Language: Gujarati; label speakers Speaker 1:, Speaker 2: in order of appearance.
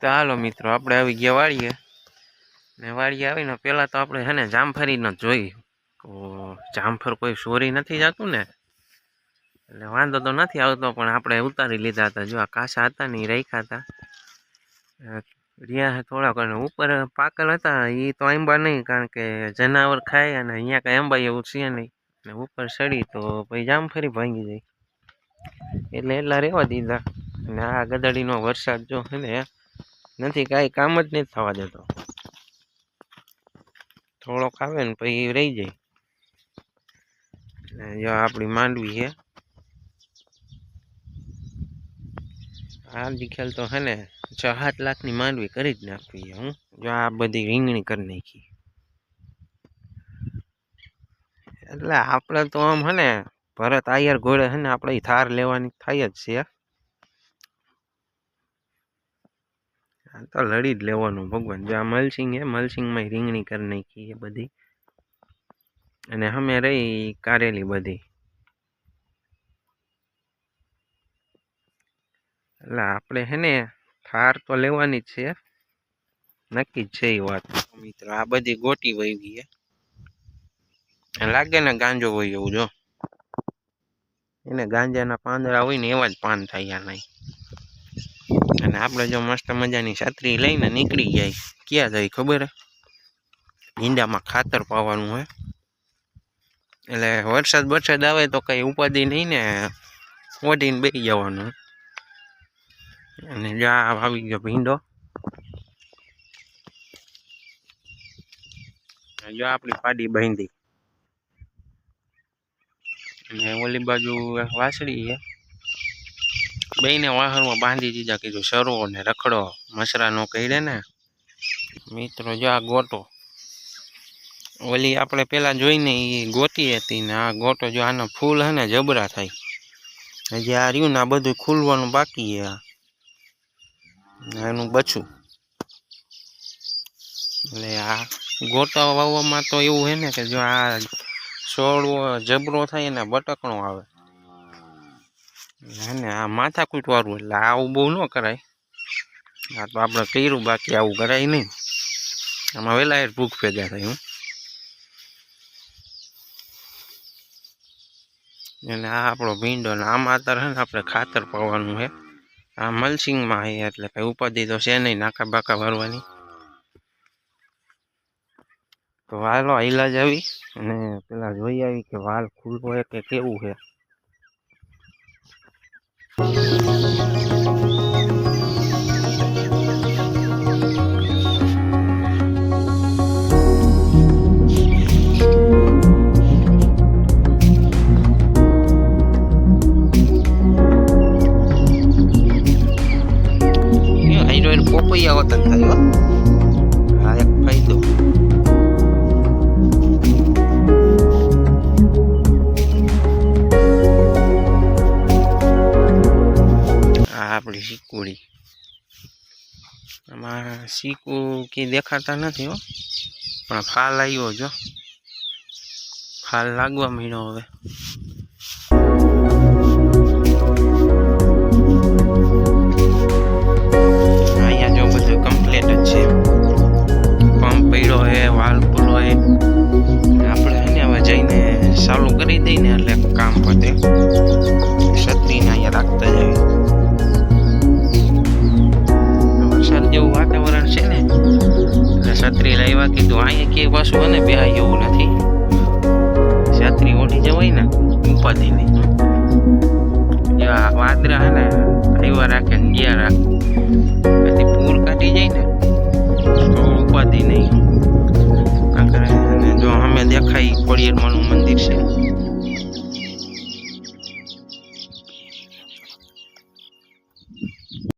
Speaker 1: તો હાલો મિત્રો, આપણે આવી ગયા વાળીએ ને વાળીએ આવીને પહેલાં તો આપણે છે ને જામફળીનો જોઈ. જામફળ કોઈ ચોરી નથી જતું ને? એટલે વાંધો તો નથી આવતો, પણ આપણે ઉતારી લીધા હતા. જો આ કાસા હતા ને એ રાખ્યા હતા. રહ્યા થોડાક, અને ઉપર પાકલ હતા એ તો આંબા નહીં, કારણ કે જનાવર ખાય અને અહીંયા કાંઈ આંબા એવું છે નહીં. ને ઉપર ચડી તો પછી જામફળી ભાંગી જાય. એટલે એટલા રહેવા દીધા. અને આ ગદડીનો વરસાદ જો હે ને નથી, કાંઈ કામ જ નથી થવા દેતો. થોડોક આવે ને પછી રહી જાય. જો આપણી માંડવી છે. હાલ ખ્યાલ તો હે ને, છ સાત લાખની માંડવી કરી જ નાખવી હું. જો આ બધી રીંગણી કરી નાખી. એટલે આપણે તો આમ હે ને, ભરત આયર ઘોડે હે ને, આપણે થાર લેવાની થાય જ છે. તો લડી જ લેવાનું ભગવાન. જો આ મલસિંગ હે, મલસિંગમાં રીંગણી કરી નાખી એ બધી. અને અમે રહી કારેલી બધી. એટલે આપણે હે ને, થાર તો લેવાની જ છે. નક્કી જ છે એ વાત. મિત્રો, આ બધી ગોટી વહી ગઈ લાગે ને ગાંજો હોય એવું જો. એને ગાંજાના પાંદડા હોય ને એવા જ પાન થાય નહીં. આપણે જો મસ્ત મજાની છત્રી લઈને નીકળી જાય. ક્યાં જાય ખબર? હે ઈંડામાં ખાતર પાવાનું હોય. એટલે વરસાદ વરસાદ આવે તો કઈ ઉપાધિ નહીં ને ઓઢીને બેસી જવાનું. અને જો આ આવી ગયો ભીંડો. જો આપણી પાડી બાંધી. અને ઓલી બાજુ વાસળી છે. બેયને વાહરમાં બાંધી દીધા કીધું, સરો ને રખડો મસરાનો કહીડે ને. મિત્રો, જો આ ગોટો, ઓલી આપણે પેલા જોઈને એ ગોટી હતી ને, આ ગોટો જો આનો ફૂલ હે ને, જબરા થાય. હજી આ રહ્યું ને, આ બધું ખુલવાનું બાકી છે આ. એનું બચું એટલે આ ગોટા વાવવામાં તો એવું હે ને કે જો આ છોડવો જબરો થાય ને, બટકણો આવે. હે ને, આ માથાકૂટ વાળું એટલે આવું બહુ ન કરાય. આ તો આપણે કર્યું, બાકી આવું કરાય નહીં. આમાં વહેલા એ ભૂખ પેદા થાય હું. એટલે આ આપણો ભીંડો ને આમાં અત્યારે ને આપણે ખાતર પાવાનું છે આ મલસિંગમાં છે એટલે કઈ ઉપાધિ તો છે નહીં, નાકા બાકા ભરવાની. તો વાલો ઈલાજ આવી. અને પેલા જોઈ આવી કે વાલ ખુલ્લો છે કે કેવું છે પોપૈયા વતન થાય હો આ એક ફાયદો આ આમાં શીકુ કે દેખાતા નથી હો. પણ ફાલ આવ્યો જો. ફાલ લાગવા માંડ્યો હવે. કે પાછું અને બેહાય એવું નથી. છત્રી ઓઢી જવાય ને, ઉપાધિ નહીં. વાદરા હે ને, આવ્યા રાખે ને ગયા રાખે. પછી પૂર કાઢી જાય ને, તો ઉપાધિ નહીં. જો અમે દેખાય કોળિયરમાં